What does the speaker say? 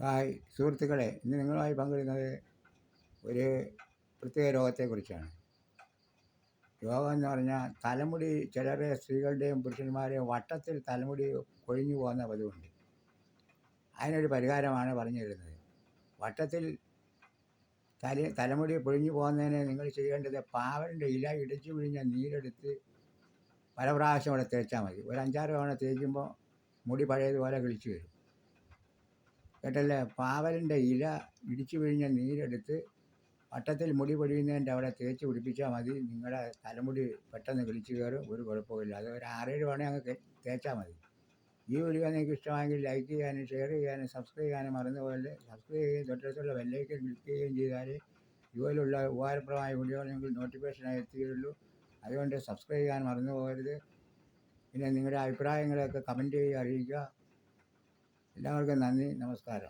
Hi സുഹൃത്തുക്കളെ ഇന്ന് നിങ്ങളുമായി പങ്കിടുന്നത് ഒരു പ്രത്യേക രോഗത്തെക്കുറിച്ചാണ്. രോഗം എന്ന് പറഞ്ഞാൽ തലമുടി ചിലരെ സ്ത്രീകളുടെയും പുരുഷന്മാരെയും വട്ടത്തിൽ തലമുടി കൊഴിഞ്ഞു പോകുന്ന പതിവുണ്ട്. അതിനൊരു പരിഹാരമാണ് പറഞ്ഞു തരുന്നത്. വട്ടത്തിൽ തല തലമുടി പൊഴിഞ്ഞു പോകുന്നതിന് നിങ്ങൾ ചെയ്യേണ്ടത് പാവലിന്റെ ഇല ഇടിച്ചു പിഴിഞ്ഞ നീരെടുത്ത് പല പ്രാവശ്യം അവിടെ തേച്ചാൽ മതി. ഒരു അഞ്ചാറ് തവണ തേക്കുമ്പോൾ മുടി പഴയതുപോലെ കിളിച്ചു വരും. കേട്ടല്ലേ? പാവലിന്റെ ഇല ഇടിച്ചു പിഴിഞ്ഞ നീരെടുത്ത് വട്ടത്തിൽ മുടി പൊഴിയുന്നതിന്റെ അവിടെ തേച്ച് പിടിപ്പിച്ചാൽ മതി. നിങ്ങളുടെ തലമുടി പെട്ടെന്ന് കിളിച്ച് കയറും. ഒരു കുഴപ്പമില്ല അത് ഒരു ആറേഴ് വേണേൽ അങ്ങ് തേച്ചാൽ മതി. ഈ വീഡിയോ നിങ്ങൾക്ക് ഇഷ്ടമായെങ്കിൽ ലൈക്ക് ചെയ്യാനും ഷെയർ ചെയ്യാനും സബ്സ്ക്രൈബ് ചെയ്യാനും മറന്നു പോകല്ലേ സബ്സ്ക്രൈബ് ചെയ്യുകയും തൊട്ടടുത്തുള്ള ബെല്ലൈക്കൻ ക്ലിക്ക് ചെയ്യുകയും ചെയ്താൽ ഇതുപോലുള്ള ഉപകാരപ്രദമായ വീഡിയോകൾ നിങ്ങൾക്ക് നോട്ടിഫിക്കേഷനായി എത്തുകയുള്ളൂ അതുകൊണ്ട് സബ്സ്ക്രൈബ് ചെയ്യാൻ മറന്നു പോകരുത്. പിന്നെ നിങ്ങളുടെ അഭിപ്രായങ്ങളൊക്കെ കമന്റ് ചെയ്യുക അറിയിക്കുക. ಎಲ್ಲರಿಗೂ ನಾನು ನಮಸ್ಕಾರ